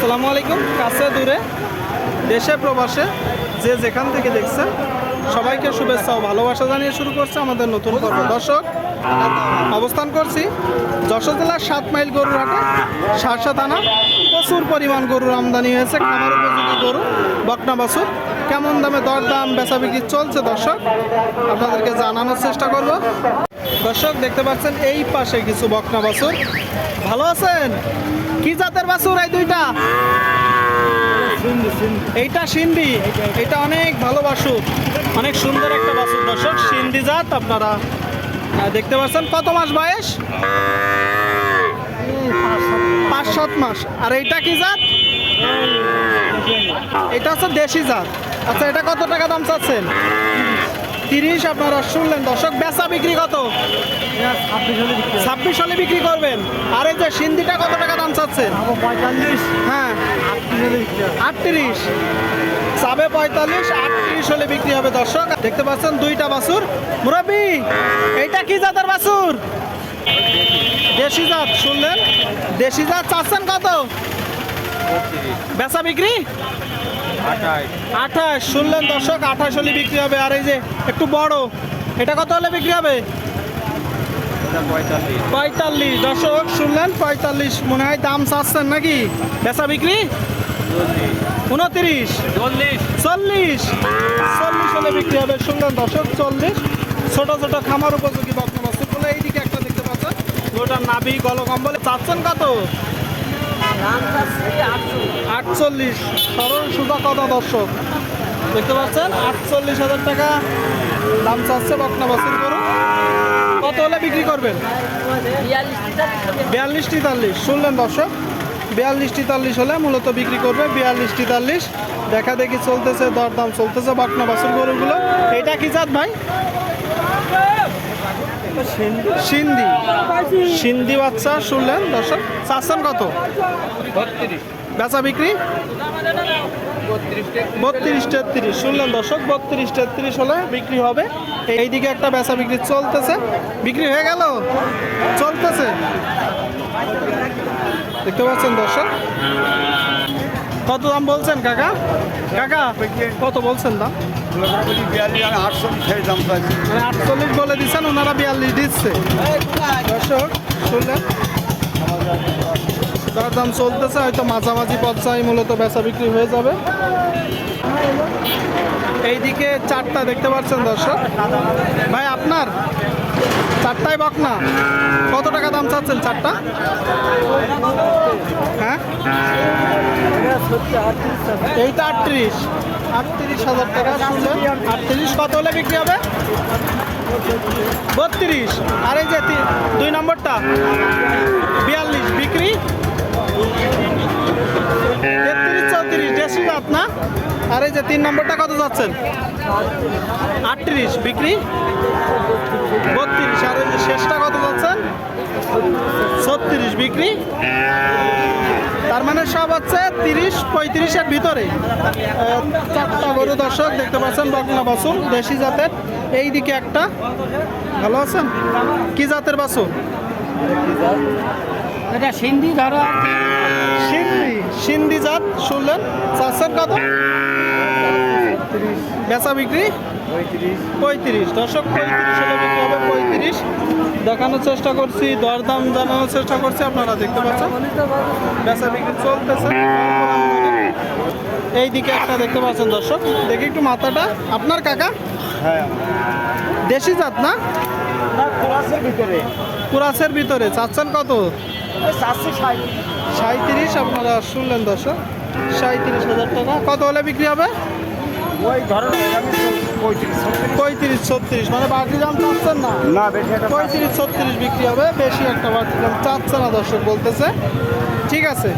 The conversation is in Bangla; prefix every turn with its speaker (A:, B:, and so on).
A: আসসালামু আলাইকুম, কাছে দূরে, দেশে, প্রবাসে, যে যেখান থেকে দেখছেন, সবাইকে শুভেচ্ছা ও ভালোবাসা জানিয়ে শুরু করছে আমাদের নতুন পর্ব। দর্শক, অবস্থান করছি যশোর জেলার সাত মাইল গরুর হাটে। সারসা থানা, প্রচুর পরিমাণ গরুর আমদানি হয়েছে, খামার উপযোগী গরু, বকনা বাছুর। কেমন দামে দর দাম বেচা বিক্রি চলছে দর্শক, আপনাদেরকে জানানোর চেষ্টা করব। দর্শক, দেখতে পাচ্ছেন এই পাশে কিছু বকনা বাছুর। ভালো আছেন? কি জাতের বাছুর এই দুইটা? এইটা সিন্ধি। এটা অনেক ভালো বাছুর। অনেক সুন্দর একটা বাসুর দর্শক, সিন্ধি জাত আপনারা। দেখতে পাচ্ছেন, কত মাস বয়স? পাঁচ সাত মাস। আর এইটা কি জাত? এটা হচ্ছে দেশি জাত। আচ্ছা এটা কত টাকা দাম চাচ্ছেন? তিরিশ আপনারা শুনলেন। দর্শক বেচা বিক্রি কত? ছাব্বিশ সালে বিক্রি করবেন। আর এই যে সিন্ধিটা কত টাকা দাম চাচ্ছেন?
B: পঁয়তাল্লিশ।
A: হ্যাঁ। আটত্রিশ চাবে পঁয়তাল্লিশ আটত্রিশ হলে বিক্রি হবে দর্শক। দেখতে পাচ্ছেন দুইটা বাছুর। মুরব্বী এইটা কি জাতের বাছুর? দেশি জাত শুনলেন? দেশি জাত চাচ্ছেন কত? বেচা বিক্রি? আঠাশ। শুনলেন দর্শক আঠাশ হলে বিক্রি হবে আর এই যে একটু বড় এটা কত হলে বিক্রি হবে? পঁয়তাল্লিশ। দর্শক শুনলেন পঁয়তাল্লিশ মনে হয় দাম চাচ্ছেন নাকি? বেচা বিক্রি? উনত্রিশ। চল্লিশ। চল্লিশ। হলে বিক্রি হবে শুনলেন দর্শক চল্লিশ। ছোট ছোট খামার উপযোগী বর্তমান এইদিকে একটা দেখতে পাচ্ছেন ওটার নাভি গলকম্বলে চাচ্ছেন কত? আটচল্লিশ। সরল সুদা কত দর্শক। দেখতে পাচ্ছেন, আটচল্লিশ হাজার টাকা দাম চাচ্ছে বকনা বাছুর করুন কত হলে বিক্রি করবেন? বিয়াল্লিশ তেতাল্লিশ। শুনলেন দর্শক, বিয়াল্লিশ তেতাল্লিশ হলে মূলত বিক্রি করবে বিয়াল্লিশ তেতাল্লিশ। দেখা দেখি চলতেছে, দরদাম চলতেছে বাকনা বাছুর গরুগুলো। এটা কি জাত ভাই? সিন্ধি। সিন্ধি বাচ্চা শুনলেন দর্শক? চাচ্ছেন কত? বেচা বিক্রি? বত্রিশ তেত্রিশ। শুনলেন দর্শক বত্রিশ তেত্রিশ হলে বিক্রি হবে। এইদিকে একটা বেচা বিক্রি চলতেছে। বিক্রি হয়ে গেল? চলতেছে। দেখতে পাচ্ছেন দর্শক? কত দাম বলছেন, কাকা? কাকা, কত বলছেন দাম? মানে আটচল্লিশ বলে দিচ্ছেন, ওনারা বিয়াল্লিশ দিচ্ছে। দর্শক, শুনলেন? তার দাম চলতেছে, হয়তো মাঝামাঝি পর্যায়ে মূলত বেচা বিক্রি হয়ে যাবে। এইদিকে চারটা দেখতে পাচ্ছেন দর্শক। ভাই, আপনার? চারটাই চারটায় বকনা। কত টাকা দাম চাচ্ছেন চারটা? হ্যাঁ? এইটা আটত্রিশ আটত্রিশ। হাজার টাকা, শুনলেন? আটত্রিশ কত হলে বিক্রি হবে? বত্রিশ। আর এই যে দুই নম্বরটা, বিয়াল্লিশ বিক্রি। তেত্রিশ, চৌত্রিশ, দেশি জাত না? আর এই যে তিন নম্বরটা কত যাচ্ছেন? আটত্রিশ বিক্রি। বত্রিশ। আর এই যে শেষটা কত যাচ্ছেন? ছত্রিশ বিক্রি। তার মানে সব হচ্ছে তিরিশ পঁয়ত্রিশের ভিতরে। চারটা গরু দর্শক দেখতে পাচ্ছেন বকনা বাসুন দেশি জাতের। এই দিকে একটা। ভালো আছেন? কি জাতের বাসুন
B: এটা সিন্ধি ধরো।
A: সিন্ধি সিন্ধি জাত শুনলেন? চাষের কত বেচা বিক্রি? পঁয়ত্রিশ। দর্শক পঁয়ত্রিশ হলে বিক্রি হবে পঁয়ত্রিশ। দেখানোর চেষ্টা করছি দরদাম জানানোর চেষ্টা করছি আপনারা দেখতে পাচ্ছেন। বেচা বিক্রি চলতেছে। এই দিকে একটা দেখতে পাচ্ছেন দর্শক। দেখি একটু মাথাটা। আপনার কাকা? দেশি জাত না?
B: ভিতরে।
A: কুরাসের ভিতরে। চাচ্ছেন কত? সাঁত্রিশ আপনারা শুনলেন দর্শক। সাঁত্রিশ হাজার টাকা। কত হলে বিক্রি হবে?
B: ওই পঁয়ত্রিশ
A: পঁয়ত্রিশ ছত্রিশ মানে বাড়তি দাম চাচ্ছেন না?
B: না বেশি
A: পঁয়ত্রিশ ছত্রিশ বিক্রি হবে বেশি একটা বাড়তি দাম চাচ্ছে না দর্শক বলতেছে। ঠিক আছে।